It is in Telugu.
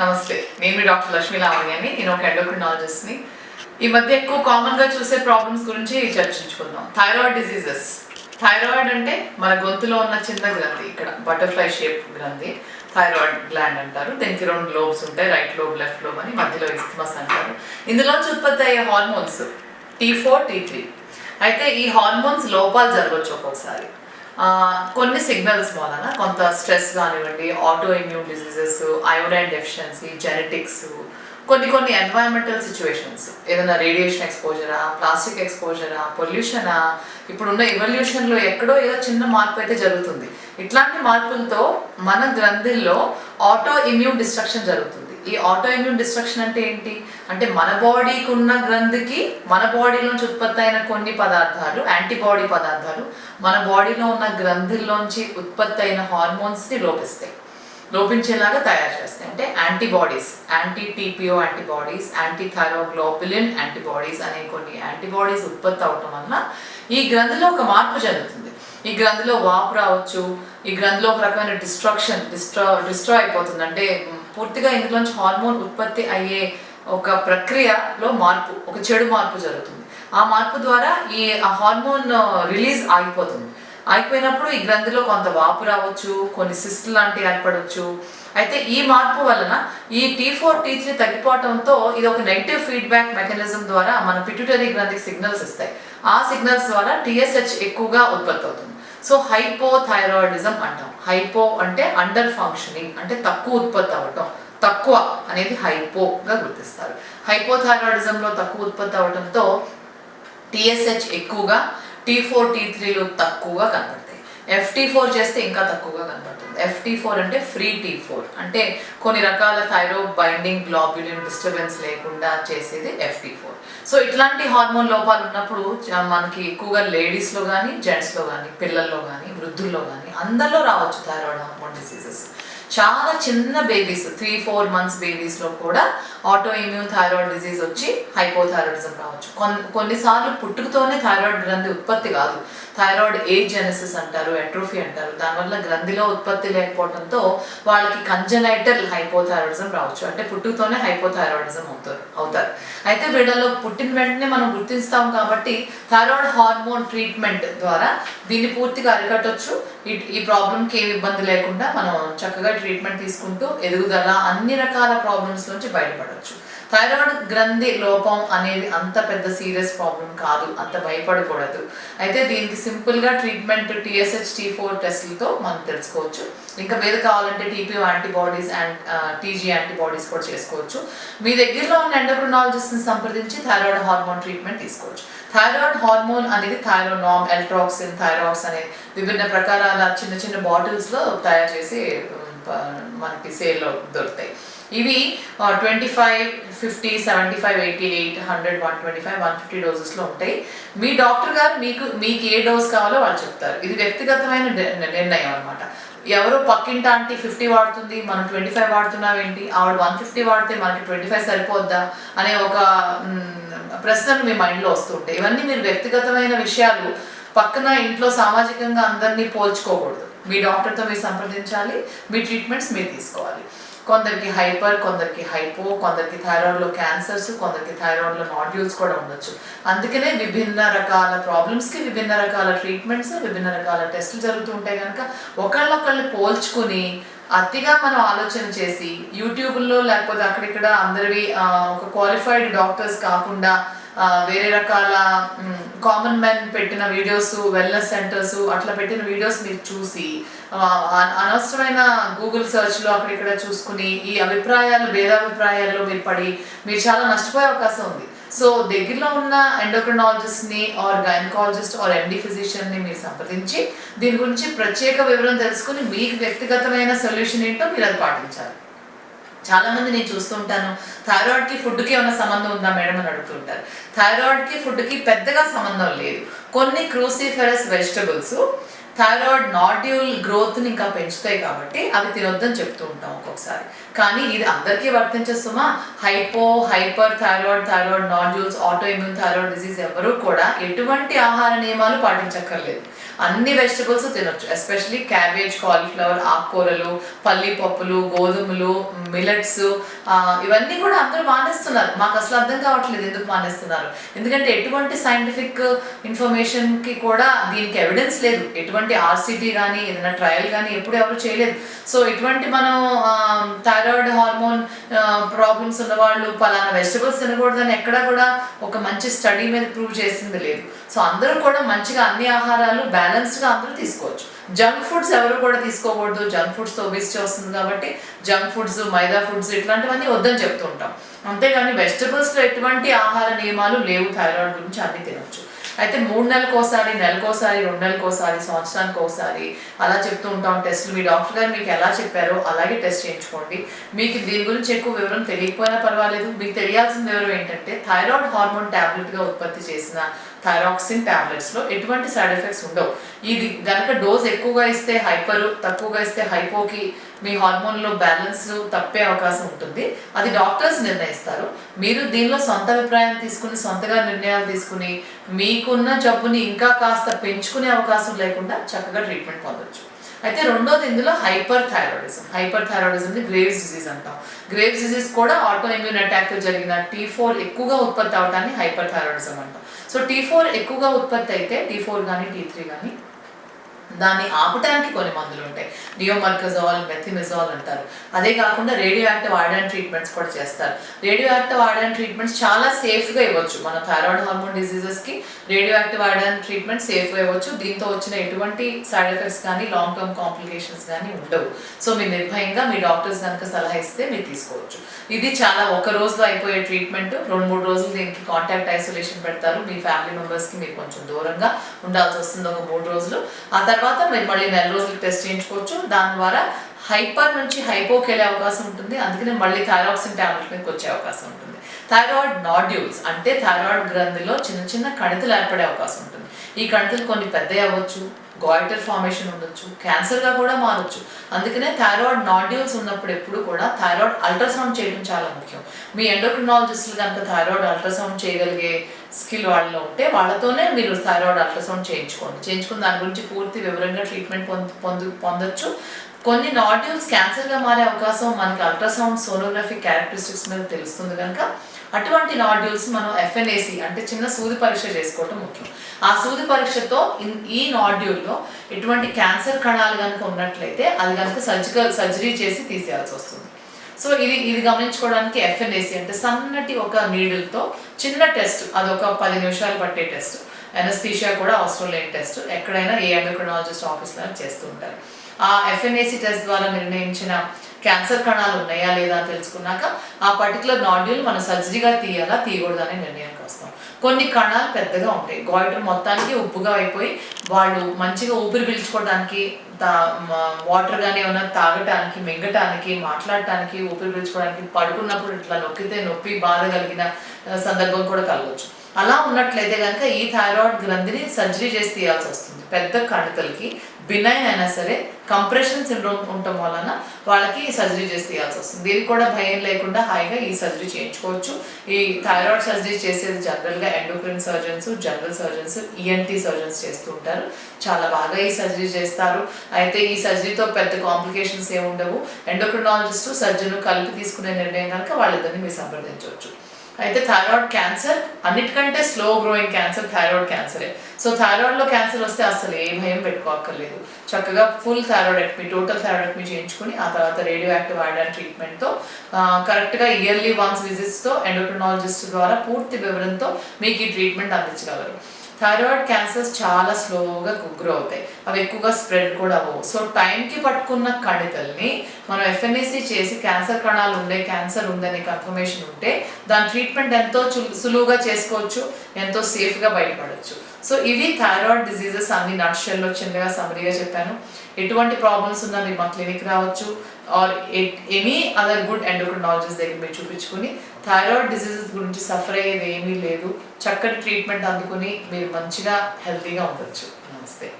నమస్తే. నేను మీ డాక్టర్ లక్ష్మీ లావణ్యని నేను ఒక ఎండోక్రినాలజిస్ట్ని ఈ మధ్య ఎక్కువ కామన్గా చూసే ప్రాబ్లమ్స్ గురించి చర్చించుకుందాం. Thyroid diseases. థైరాయిడ్ అంటే మన గొంతులో ఉన్న చిన్న గ్రంథి ఇక్కడ బటర్ఫ్లై షేప్ గ్రంథి థైరాయిడ్ గ్లాండ్ అంటారు. దీనికి రెండు లోబ్స్ ఉంటాయి రైట్ లోబ్ లెఫ్ట్ లోబ్ అని మధ్యలో ఇస్మస్ అంటారు. ఇందులో ఉత్పత్తి అయ్యే hormones T four T three అయితే ఈ హార్మోన్స్ లోపాలు జరగవచ్చు ఒక్కొక్కసారి. కొన్ని సిగ్నల్స్ వలన కొంత స్ట్రెస్ కానివ్వండి autoimmune diseases iodine deficiency genetics కొన్ని కొన్ని ఎన్వైరన్మెంటల్ సిచ్యువేషన్స్ ఏదైనా రేడియేషన్ ఎక్స్పోజరా ప్లాస్టిక్ ఎక్స్పోజరా పొల్యూషనా ఇప్పుడున్న ఇవల్యూషన్లో ఎక్కడో ఏదో చిన్న మార్పు అయితే జరుగుతుంది. ఇట్లాంటి మార్పులతో మన గ్రంథుల్లో ఆటో ఇమ్యూన్ డిస్ట్రక్షన్ జరుగుతుంది. ఈ ఆటో ఇమ్యూన్ డిస్ట్రక్షన్ అంటే ఏంటి? అంటే మన బాడీకి ఉన్న గ్రంథికి మన బాడీలోంచి ఉత్పత్తి అయిన కొన్ని పదార్థాలు యాంటీబాడీ పదార్థాలు మన బాడీలో ఉన్న గ్రంథుల్లోంచి ఉత్పత్తి అయిన హార్మోన్స్ని లోపిస్తాయి. లోపించేలాగా తయారు చేస్తాయి. అంటే antibodies anti TPO antibodies anti thyroglobulin antibodies అనే కొన్ని యాంటీబాడీస్ ఉత్పత్తి అవటం వలన ఈ గ్రంథిలో ఒక మార్పు జరుగుతుంది. ఈ గ్రంథిలో వాపు రావచ్చు ఈ గ్రంథిలో ఒక రకమైన డిస్ట్రక్షన్ డిస్ట్రా డిస్ట్రా అయిపోతుంది. అంటే పూర్తిగా ఇందులోంచి హార్మోన్ ఉత్పత్తి అయ్యే ఒక ప్రక్రియలో మార్పు ఒక చెడు మార్పు జరుగుతుంది. ఆ మార్పు ద్వారా ఈ ఆ హార్మోన్ రిలీజ్ ఆగిపోతుంది. ఆగిపోయినప్పుడు ఈ గ్రంథిలో కొంత వాపు రావచ్చు కొన్ని సిస్ట్ లాంటివి ఏర్పడవచ్చు అయితే ఈ మార్పు వలన ఈ టీ ఫోర్ టీ త్రీ తగ్గిపోవడంతో ఇది ఒక నెగిటివ్ ఫీడ్బ్యాక్ మెకానిజం ద్వారా మన పిట్యూటరీ గ్రంథికి సిగ్నల్స్ ఇస్తాయి. ఆ సిగ్నల్స్ ద్వారా టీఎస్హెచ్ ఎక్కువగా ఉత్పత్తి అవుతుంది. సో హైపో థైరాయిడిజం అంటాం. హైపో అంటే అండర్ ఫంక్షనింగ్ అంటే తక్కువ ఉత్పత్తి అవ్వటం. తక్కువ అనేది హైపోగా గుర్తిస్తారు. హైపోథైరాయిడిజంలో తక్కువ ఉత్పత్తి అవడంతో టీఎస్హెచ్ ఎక్కువగా టీ ఫోర్ టీ త్రీలు తక్కువగా కనబడతాయి ఎఫ్టీ ఫోర్ చేస్తే ఇంకా తక్కువగా కనబడుతుంది. ఎఫ్టీ ఫోర్ అంటే ఫ్రీ టీ ఫోర్ అంటే కొన్ని రకాల థైరో బైండింగ్ గ్లాబ్యులిన్ డిస్టర్బెన్స్ లేకుండా చేసేది ఎఫ్టీ ఫోర్ సో ఇట్లాంటి హార్మోన్ లోపాలు ఉన్నప్పుడు మనకి ఎక్కువగా లేడీస్లో కానీ జెంట్స్లో కానీ పిల్లల్లో కానీ వృద్ధుల్లో కానీ అందరిలో రావచ్చు థైరాయిడ్ హార్మోన్ డిసీజెస్ చాలా చిన్న బేబీస్ త్రీ ఫోర్ మంత్స్ బేబీస్లో కూడా ఆటో ఇమ్యూన్ థైరాయిడ్ డిజీజ్ వచ్చి హైపోథైరాయిడిజం రావచ్చు. కొన్ని కొన్నిసార్లు పుట్టుకతోనే థైరాయిడ్ గ్రంథి ఉత్పత్తి కాదు. థైరాయిడ్ ఏజ్ జెనసిస్ అంటారు ఎట్రోఫీ అంటారు. దానివల్ల గ్రంథిలో ఉత్పత్తి లేకపోవడంతో వాళ్ళకి కంజనైటల్ హైపోథైరాయిడిజం రావచ్చు. అంటే పుట్టుకతోనే హైపోథైరాయిడిజం అవుతారు అవుతారు. అయితే వీళ్ళలో పుట్టిన వెంటనే మనం గుర్తిస్తాం కాబట్టి థైరాయిడ్ హార్మోన్ ట్రీట్మెంట్ ద్వారా దీన్ని పూర్తిగా అరికట్టొచ్చు. ఈ ఈ ప్రాబ్లంకి ఏమి ఇబ్బంది లేకుండా మనం చక్కగా ట్రీట్మెంట్ తీసుకుంటూ ఎదుగుదల అన్ని రకాల ప్రాబ్లమ్స్ నుంచి బయటపడవచ్చు థైరాయిడ్ గ్రంథి లోపం అనేది అంత పెద్ద సీరియస్ ప్రాబ్లం కాదు అంత భయపడకూడదు. అయితే దీనికి సింపుల్గా ట్రీట్మెంట్ టీఎస్హెచ్ టీ ఫోర్ టెస్ట్లతో మనం తెలుసుకోవచ్చు. ఇంకా మీద కావాలంటే TP antibodies and TG antibodies కూడా చేసుకోవచ్చు. మీ దగ్గరలో ఉన్న ఎండోక్రినాలజిస్ట్ని సంప్రదించి థైరాయిడ్ హార్మోన్ ట్రీట్మెంట్ తీసుకోవచ్చు. థైరాయిడ్ హార్మోన్ అనేది థైరోనామ్ ఎల్ట్రాక్సిన్ థైరాక్స్ అనే విభిన్న ప్రకారాల చిన్న చిన్న బాటిల్స్లో తయారు చేసి మనకి సేల్లో దొరుకుతాయి. ఇవి twenty five fifty seventy five eighty eight hundred one twenty five one fifty డోసెస్లో ఉంటాయి. మీ డాక్టర్ గారు మీకు మీకు ఏ డోస్ కావాలో వాళ్ళు చెప్తారు. ఇది వ్యక్తిగతమైన నిర్ణయం అనమాట ఎవరో పక్కింట ఆంటీ ఫిఫ్టీ వాడుతుంది మనం ట్వంటీ ఫైవ్ వాడుతున్నాం ఏంటి ఆవిడ వన్ ఫిఫ్టీ వాడితే మనకి ట్వంటీ ఫైవ్ సరిపోద్దా? అనే ఒక ప్రశ్నలు మీ మైండ్లో వస్తుంటాయి ఇవన్నీ మీరు వ్యక్తిగతమైన విషయాలు పక్కన ఇంట్లో సామాజికంగా అందరినీ పోల్చుకోకూడదు. మీ డాక్టర్తో మీరు సంప్రదించాలి మీ ట్రీట్మెంట్స్ మీరు తీసుకోవాలి. కొందరికి హైపర్ కొందరికి హైపో కొందరికి థైరాయిడ్లో క్యాన్సర్స్ కొందరికి థైరాయిడ్లో నాడ్యూల్స్ కూడా ఉండొచ్చు. అందుకనే విభిన్న రకాల ప్రాబ్లమ్స్కి విభిన్న రకాల ట్రీట్మెంట్స్ విభిన్న రకాల టెస్టులు జరుగుతుంటాయి కనుక ఒకళ్ళొకళ్ళు పోల్చుకుని అతిగా మనం ఆలోచన చేసి యూట్యూబ్లో లేకపోతే అక్కడిక్కడ అందరివి ఒక క్వాలిఫైడ్ డాక్టర్స్ కాకుండా వేరే రకాల కామన్ మెన్ పెట్టిన వీడియోస్ వెల్నెస్ సెంటర్స్ అట్లా పెట్టిన వీడియోస్ మీరు చూసి అన- అనవసరమైన గూగుల్ సెర్చ్లో అక్కడిక్కడ చూసుకుని ఈ అభిప్రాయాలు భేదాభిప్రాయాల్లో మీరు పడి మీరు చాలా నష్టపోయే అవకాశం ఉంది. సో దగ్గరలో ఉన్న ఎండోక్రినాలజిస్ట్ని ఆర్ గైనకాలజిస్ట్ ఆర్ ఎండి ఫిజిషియన్ని మీరు సంప్రదించి దీని గురించి ప్రత్యేక వివరం తెలుసుకుని మీకు వ్యక్తిగతమైన సొల్యూషన్ ఏంటో మీరు అది పాటించాలి. చాలా మంది నేను చూస్తుంటాను థైరాయిడ్కి ఫుడ్కి ఏమైనా సంబంధం ఉందా మేడం అని అడుగుతుంటారు. థైరాయిడ్కి ఫుడ్కి పెద్దగా సంబంధం లేదు. కొన్ని క్రూసిఫెరస్ వెజిటబుల్స్ థైరాయిడ్ నాడ్యూల్ గ్రోత్ని ఇంకా పెంచుతాయి కాబట్టి అవి తినొద్దని చెప్తూ ఉంటాం ఒక్కొక్కసారి. కానీ ఇది అందరికీ వర్తించేస్తుమా? Hypo hyper thyroid thyroid nodules autoimmune thyroid disease ఎవరు కూడా ఎటువంటి ఆహార నియమాలు పాటించక్కర్లేదు. అన్ని వెజిటబుల్స్ తినొచ్చు ఎస్పెషలీ క్యాబేజ్ కాలీఫ్లవర్ ఆకుకూరలు పల్లి పప్పులు గోధుమలు మిలెట్స్ ఇవన్నీ కూడా అందరూ మానేస్తున్నారు. మాకు అసలు అర్థం కావట్లేదు ఎందుకు మానేస్తున్నారు. ఎందుకంటే ఎటువంటి సైంటిఫిక్ ఇన్ఫర్మేషన్కి కూడా దీనికి ఎవిడెన్స్ లేదు. ఎటువంటి ఆర్సిటీ కానీ ఏదైనా ట్రయల్ కానీ ఎప్పుడు ఎవరు చేయలేదు. సో ఇటువంటి మనం థైరాయిడ్ హార్మోన్ ప్రాబ్లమ్స్ ఉన్న వాళ్ళు పలానా వెజిటబుల్స్ తినకూడదని ఎక్కడా కూడా ఒక మంచి స్టడీ మీద ప్రూవ్ చేసింది లేదు. సో అందరూ కూడా మంచిగా అన్ని ఆహారాలు బ్యాలెన్స్డ్గా అందరూ తీసుకోవచ్చు. జంక్ ఫుడ్స్ ఎవరు కూడా తీసుకోకూడదు. జంక్ ఫుడ్స్తో ఒబిసిటీ వస్తుంది కాబట్టి జంక్ ఫుడ్స్ మైదా ఫుడ్స్ ఇట్లాంటివన్నీ వద్దని చెప్తూ ఉంటాం. అంతేగాని వెజిటబుల్స్లో ఎటువంటి ఆహార నియమాలు లేవు. థైరాయిడ్ గురించి అన్ని తినవచ్చు అయితే మూడు నెలలకోసారి నెలకోసారి రెండు నెలలకోసారి సంవత్సరానికి ఒకసారి అలా చెప్తూ ఉంటాం. టెస్ట్లు మీ డాక్టర్ గారు మీకు ఎలా చెప్పారో అలాగే టెస్ట్ చేయించుకోండి. మీకు దీని గురించి ఎక్కువ వివరం తెలియకపోయినా పర్వాలేదు. మీకు తెలియాల్సిన వివరం ఏంటంటే థైరాయిడ్ హార్మోన్ టాబ్లెట్గా ఉత్పత్తి చేసిన థైరాక్సిన్ టాబ్లెట్స్లో ఎటువంటి సైడ్ ఎఫెక్ట్స్ ఉండవు. ఇది కనుక డోస్ ఎక్కువగా ఇస్తే హైపర్ తక్కువగా ఇస్తే హైపోకి మీ హార్మోన్లో బ్యాలెన్స్ తప్పే అవకాశం ఉంటుంది. అది డాక్టర్స్ నిర్ణయిస్తారు. మీరు దీనిలో సొంత అభిప్రాయం తీసుకుని సొంతగా నిర్ణయాలు తీసుకుని మీకున్న జబ్బుని ఇంకా కాస్త పెంచుకునే అవకాశం లేకుండా చక్కగా ట్రీట్మెంట్ పొందొచ్చు. అయితే రెండోది ఇందులో hyper thyroidism hyperthyroidism Graves disease అంటాం. గ్రేవ్స్ డిజీజ్ కూడా ఆటో ఇమ్యూన్ అటాక్ జరిగిన టీ ఫోర్ ఎక్కువగా ఉత్పత్తి అవటాన్ని హైపర్ థైరాయిడిజం అంటాం. సో టీ ఫోర్ ఎక్కువగా ఉత్పత్తి అయితే టీ ఫోర్ కానీ టీ త్రీ కానీ దాన్ని ఆపటానికి కొన్ని మందులు ఉంటాయి. డియోమర్కజాల్ మెథిమిజాల్ అంటారు. అదే కాకుండా రేడియో యాక్టివ్ ఆడన్ ట్రీట్మెంట్స్ కూడా చేస్తారు. రేడియో యాక్టివ్ ఆడన్ ట్రీట్మెంట్స్ చాలా సేఫ్గా ఇవ్వచ్చు. మన థైరాయిడ్ హార్మోన్ డిసీజెస్కి రేడియో యాక్టివ్ ఆడన్ ట్రీట్మెంట్ సేఫ్గా ఇవ్వచ్చు. దీంతో వచ్చిన ఎటువంటి సైడ్ ఎఫెక్ట్స్ కానీ లాంగ్ టర్మ్ కాంప్లికేషన్స్ కానీ ఉండవు. సో మీరు నిర్భయంగా మీ డాక్టర్స్ కనుక సలహా ఇస్తే మీరు తీసుకోవచ్చు. ఇది చాలా ఒక రోజులో అయిపోయే ట్రీట్మెంట్ రెండు మూడు రోజులు దీనికి కాంటాక్ట్ ఐసోలేషన్ పెడతారు. మీ ఫ్యామిలీ మెంబర్స్కి మీరు కొంచెం దూరంగా ఉండాల్సి వస్తుంది. ఒక మూడు రోజులు. ఆ తర్వాత తర్వాత మీరు మళ్ళీ నెల రోజులు టెస్ట్ చేయించుకోవచ్చు. దాని ద్వారా హైపర్ నుంచి హైపోకి వెళ్ళే అవకాశం ఉంటుంది. అందుకనే మళ్ళీ థైరాక్సిన్ ట్యాబ్లెట్ మీదకి వచ్చే అవకాశం ఉంటుంది. థైరాయిడ్ నాడ్యూల్స్ అంటే థైరాయిడ్ గ్రంథిలో చిన్న చిన్న కణితులు ఏర్పడే అవకాశం ఉంటుంది. ఈ కణితులు కొన్ని పెద్ద అవ్వచ్చు గాయిటర్ ఫార్మేషన్ ఉండొచ్చు క్యాన్సర్గా కూడా మారొచ్చు. అందుకనే థైరాయిడ్ నాడ్యూల్స్ ఉన్నప్పుడు ఎప్పుడు కూడా థైరాయిడ్ అల్ట్రాసౌండ్ చేయడం చాలా ముఖ్యం. మీ ఎండోక్రినాలజిస్టులు కనుక థైరాయిడ్ అల్ట్రాసౌండ్ చేయగలిగే స్కిల్ వాళ్ళలో ఉంటే వాళ్ళతోనే మీరు థైరాయిడ్ అల్ట్రాసౌండ్ చేయించుకోండి. చేయించుకుని దాని గురించి పూర్తి వివరంగా ట్రీట్మెంట్ పొందు పొందు పొందొచ్చు. కొన్ని నాడ్యూల్స్ క్యాన్సర్గా మారే అవకాశం మనకి అల్ట్రాసౌండ్ సోనోగ్రఫీ క్యారెక్టరిస్టిక్స్ మీద తెలుస్తుంది కనుక అటువంటి నాడ్యూల్స్ మనం ఎఫ్ఎన్ఏసి అంటే చిన్న సూది పరీక్ష చేసుకోవటం ముఖ్యం. ఆ సూది పరీక్షతో ఈ నాడ్యూల్లో ఎటువంటి క్యాన్సర్ కణాలు కనుక ఉన్నట్లయితే అది కనుక సర్జికల్ సర్జరీ చేసి తీసేయాల్సి వస్తుంది. సో ఇది ఇది గమనించుకోవడానికి ఎఫ్ఎన్ఏసి అంటే సన్నటి ఒక నీడిల్తో చిన్న టెస్ట్ అదొక పది నిమిషాలు పట్టే టెస్ట్. ఎనస్థీషియా కూడా అవసరం లేని టెస్ట్. ఎక్కడైనా ఏ ఎండోక్రినాలజిస్ట్ ఆఫీస్లో చేస్తూ ఉంటారు. ఆ ఎఫ్ఎన్ఏసి టెస్ట్ ద్వారా నిర్ణయించిన క్యాన్సర్ కణాలు ఉన్నాయా లేదా తెలుసుకున్నాక ఆ పర్టికులర్ నాడ్యూల్ మనం సర్జరీగా తీయాలా తీయకూడదా అనే కొన్ని కణాలు పెద్దగా ఉంటాయి. గాయిటర్ మొత్తానికి ఉప్పుగా అయిపోయి వాళ్ళు మంచిగా ఊపిరి పీల్చుకోవడానికి వాటర్ కానీ ఏమైనా తాగటానికి మింగటానికి మాట్లాడటానికి ఊపిరి పీల్చుకోవడానికి పడుకున్నప్పుడు ఇట్లా నొక్కితే నొప్పి బాధ కలిగిన సందర్భం కూడా కలగవచ్చు అలా ఉన్నట్లయితే కనుక ఈ థైరాయిడ్ గ్రంథిని సర్జరీ చేసి తీయాల్సి వస్తుంది. పెద్ద కణికలకి బినైన్ అయినా సరే కంప్రెషన్ సిండ్రోమ్ ఉండటం వలన వాళ్ళకి ఈ సర్జరీ చేసి తీయాల్సి వస్తుంది. దీనికి కూడా భయం లేకుండా హాయిగా ఈ సర్జరీ చేయించుకోవచ్చు. ఈ థైరాయిడ్ సర్జరీ చేసేది జనరల్గా endocrine surgeons general surgeons ENT surgeons చేస్తూ ఉంటారు. చాలా బాగా ఈ సర్జరీ చేస్తారు. అయితే ఈ సర్జరీతో పెద్ద కాంప్లికేషన్స్ ఏమి ఉండవు ఎండోక్రినాలజిస్టు సర్జన్ కలిపి తీసుకునే నిర్ణయం కనుక వాళ్ళిద్దరిని మీరు సంప్రదించవచ్చు. అయితే థైరాయిడ్ క్యాన్సర్ అన్నిటికంటే స్లో గ్రోయింగ్ క్యాన్సర్ థైరాయిడ్ క్యాన్సరే సో థైరాయిడ్లో క్యాన్సర్ వస్తే అసలు ఏ భయం పెట్టుకోక్కర్లేదు. చక్కగా ఫుల్ థైరాయిడెక్టమీ టోటల్ థైరాయిడెక్టమీ చేయించుకుని ఆ తర్వాత రేడియో యాక్టివ్ ఐడాన్ ట్రీట్మెంట్తో కరెక్ట్గా ఇయర్లీ వన్స్ విజిట్స్తో ఎండోక్రినాలజిస్ట్ ద్వారా పూర్తి వివరంతో మీకు ఈ ట్రీట్మెంట్ అందించగలరు. థైరాయిడ్ క్యాన్సర్స్ చాలా స్లోగా గ్రో అవుతాయి. అవి ఎక్కువగా స్ప్రెడ్ కూడా అవ్వవు. సో టైంకి పట్టుకున్న కణితల్ని మనం ఎఫ్ఎన్ఏసి చేసి క్యాన్సర్ కణాలు ఉండే క్యాన్సర్ ఉందనే కన్ఫర్మేషన్ ఉంటే దాని ట్రీట్మెంట్ ఎంతో సులువుగా చేసుకోవచ్చు ఎంతో సేఫ్గా బయటపడవచ్చు సో ఇవి థైరాయిడ్ డిసీజెస్ అన్ని నట్షల్లో చిన్నగా సమరీగా చెప్పాను. ఎటువంటి ప్రాబ్లమ్స్ ఉన్నా మీరు మా క్లినిక్ రావచ్చు. Or any other good endocrinologist దగ్గర మీరు చూపించుకుని థైరాయిడ్ డిసీజెస్ గురించి సఫర్ అయ్యేది ఏమీ లేదు. చక్కటి ట్రీట్మెంట్ అందుకుని మీరు మంచిగా హెల్తీగా ఉండొచ్చు. నమస్తే.